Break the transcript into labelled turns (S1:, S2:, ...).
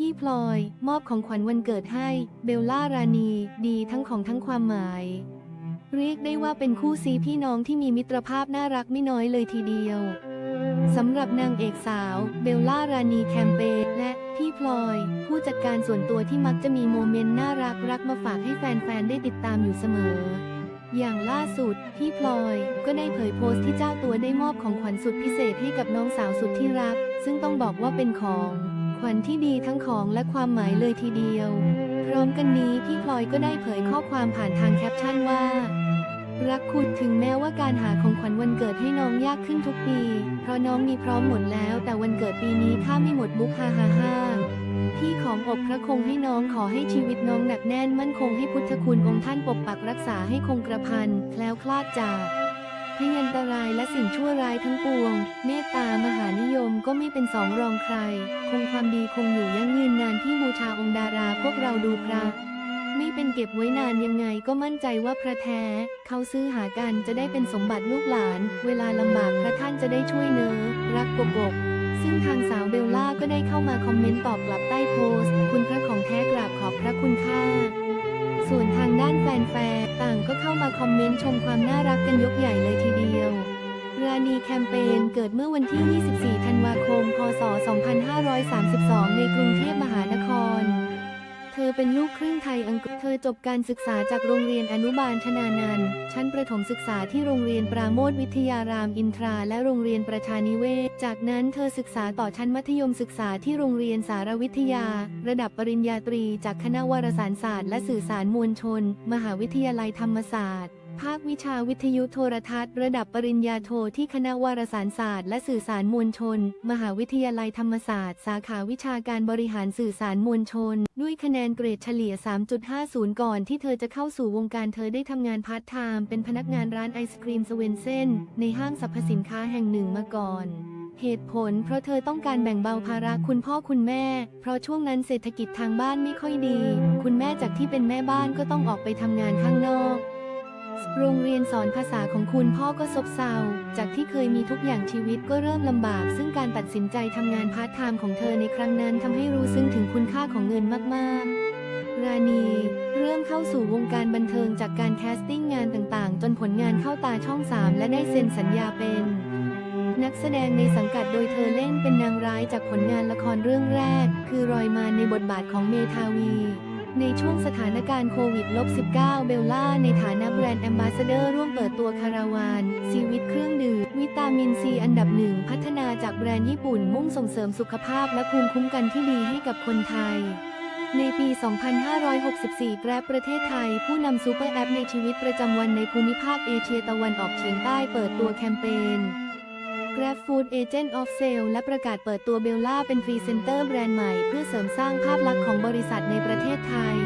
S1: พี่พลอยมอบของขวัญวันเกิดให้เบลล่ารานีดีทั้งของทั้งความหมาย เรียกได้ว่าเป็นคู่ซีพี่น้องที่มีมิตรภาพน่ารักไม่น้อยเลยทีเดียวสำหรับนางเอกสาวเบลล่ารานีแคมเปญและพี่พลอย ผู้จัดการส่วนตัวที่มักจะมีโมเมนต์น่ารักรักมาฝากให้แฟนๆ ได้ติดตามอยู่เสมอ อย่างล่าสุด พี่พลอยก็ได้เผยโพสต์ที่เจ้าตัวได้มอบของขวัญสุดพิเศษให้กับน้องสาวสุดที่รัก ซึ่งต้องบอกว่าเป็นของ วัญที่ดีทั้งของและความหมายเลยทีเดียว พร้อมกันนี้พี่พลอยก็ได้เผยข้อความผ่านทางแคปชั่นว่า รักคุณถึงแม้ว่าการหาของขวัญวันเกิดให้น้องยากขึ้นทุกปี เพราะน้องมีพร้อมหมดแล้ว แต่วันเกิดปีนี้ข้าไม่หมดบุกฮ่าฮ่าฮ่าพี่ของอบพระคงให้น้องขอให้ชีวิตน้องหนักแน่นมั่นคงให้พุทธคุณองค์ท่านปกปักรักษาให้คงกระพันแคล้วคลาดจากพยันตรายและสิ่งชั่วร้ายทั้งปวง เมต ก็ไม่เป็นสองรองใคร คงความดีคงอยู่ยั่งยืนนานที่บูชาองค์ดาราพวกเราดูพระไม่เป็นเก็บไว้นานยังไงก็มั่นใจว่าพระแท้ เขาซื้อหากันจะได้เป็นสมบัติลูกหลาน เวลาลำบากพระท่านจะได้ช่วยเนอรักกบกซึ่งทางสาวเบลล่าก็ได้เข้ามาคอมเมนต์ตอบกลับใต้โพสต์ คุณพระของแท้กราบขอบพระคุณค่า ส่วนทางด้านแฟนๆต่างก็เข้ามาคอมเมนต์ชมความน่ารักกันยกใหญ่เลยทีเดียว ราณีแคมเปญเกิดเมื่อวันที่ 24 ธันวา เป็นลูกครึ่งไทยอังกฤษ เธอจบการศึกษาจากโรงเรียนอนุบาลชนานันท์ชั้นประถมศึกษาที่โรงเรียนปราโมทวิทยารามอินทรา และโรงเรียนประชานิเวศ จากนั้นเธอศึกษาต่อชั้นมัธยมศึกษาที่โรงเรียนสารวิทยา ระดับปริญญาตรี จากคณะวารสารศาสตร์และสื่อสารมวลชน มหาวิทยาลัยธรรมศาสตร์ ภาควิชาวิทยุโทรทัศน์ ระดับปริญญาโทที่คณะวารสารศาสตร์และสื่อสารมวลชน มหาวิทยาลัยธรรมศาสตร์ สาขาวิชาการบริหารสื่อสารมวลชน ด้วยคะแนนเกรดเฉลี่ย 3.50 ก่อนที่เธอจะเข้าสู่วงการเธอได้ทำงานพาร์ทไทม์เป็นพนักงานร้านไอศครีมสเวนเซนในห้างสรรพสินค้าแห่งหนึ่งมาก่อนเหตุผลเพราะเธอต้องการแบ่งเบาภาระคุณพ่อคุณแม่ เพราะช่วงนั้นเศรษฐกิจทางบ้านไม่ค่อยดี คุณแม่จากที่เป็นแม่บ้านก็ต้องออกไปทำงานข้างนอก โรงเรียนสอนภาษาของคุณพ่อก็ซบเซา จากที่เคยมีทุกอย่างชีวิตก็เริ่มลำบาก ซึ่งการตัดสินใจทำงานพาร์ทไทม์ของเธอในครั้งนั้นทำให้รู้ซึ้งถึงคุณค่าของเงินมากๆ ราณีเริ่มเข้าสู่วงการบันเทิงจากการแคสติ้งงานต่างๆ จนผลงานเข้าตาช่อง3และได้เซ็นสัญญาเป็น นักแสดงในสังกัดโดยเธอเล่นเป็นนางร้ายจากผลงานละครเรื่องแรก คือรอยมาในบทบาทของเมทาวี ในช่วงสถานการณ์โควิด -19 เบลล่าในฐานะแบรนด์แอมบาสเดอร์ร่วมเปิดตัวคาราวานซีวิตเครื่องดื่มวิตามินซีอันดับหนึ่งพัฒนาจากแบรนด์ญี่ปุ่นมุ่งส่งเสริมสุขภาพและภูมิคุ้มกันที่ดีให้กับคนไทย ในปี 2564 แกร็บประเทศไทย ผู้นำซูเปอร์แอปในชีวิตประจำวันในภูมิภาคเอเชียตะวันออกเฉียงใต้เปิดตัวแคมเปญ Grab Food Agent of Sale และประกาศเปิดตัวเบลล่าเป็นพรีเซนเตอร์แบรนด์ใหม่ เพื่อเสริมสร้างภาพลักษณ์ของบริษัทในประเทศไทย